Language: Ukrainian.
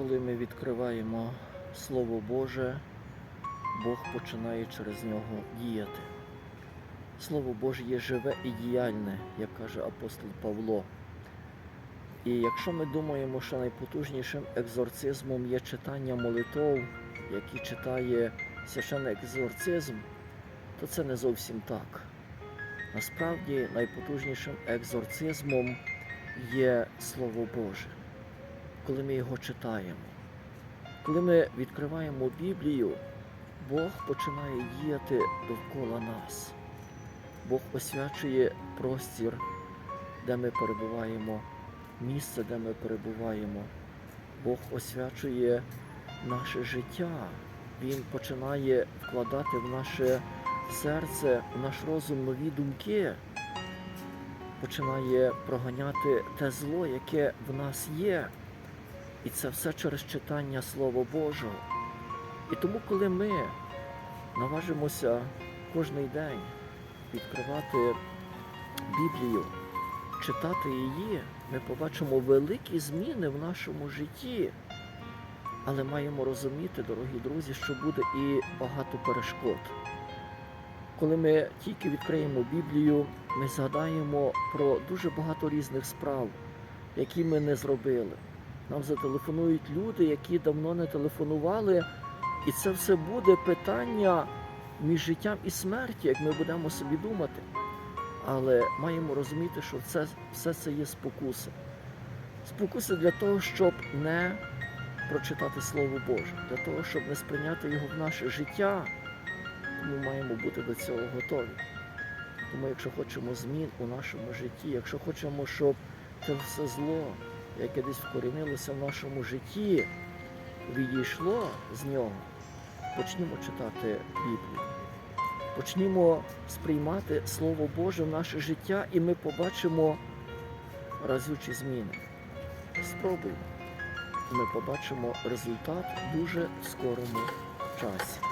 коли ми відкриваємо Слово Боже, Бог починає через нього діяти. Слово Боже є живе і діяльне, як каже апостол Павло. І якщо ми думаємо, що найпотужнішим екзорцизмом є читання молитов, які читає священний екзорцизм, то це не зовсім так. Насправді найпотужнішим екзорцизмом є Слово Боже, коли ми його читаємо. Коли ми відкриваємо Біблію, Бог починає діяти довкола нас. Бог освячує простір, де ми перебуваємо, місце, де ми перебуваємо. Бог освячує наше життя. Він починає вкладати в наше серце, в наш розум нові думки, починає проганяти те зло, яке в нас є. І це все через читання Слова Божого. І тому, коли ми наважимося кожний день відкривати Біблію, читати її, ми побачимо великі зміни в нашому житті. Але маємо розуміти, дорогі друзі, що буде і багато перешкод. Коли ми тільки відкриємо Біблію, ми згадаємо про дуже багато різних справ, які ми не зробили. Нам зателефонують люди, які давно не телефонували, і це все буде питання між життям і смертю, як ми будемо собі думати. Але маємо розуміти, що це все це є спокуси. Спокуси для того, щоб не прочитати Слово Боже, для того, щоб не сприйняти його в наше життя. Ми маємо бути до цього готові. Тому, якщо хочемо змін у нашому житті, якщо хочемо, щоб це все зло, яке десь вкорінилося в нашому житті, відійшло з нього, почнімо читати Біблію. Почнімо сприймати Слово Боже в наше життя, і ми побачимо разючі зміни. Спробуємо. Ми побачимо результат дуже в скорому часі.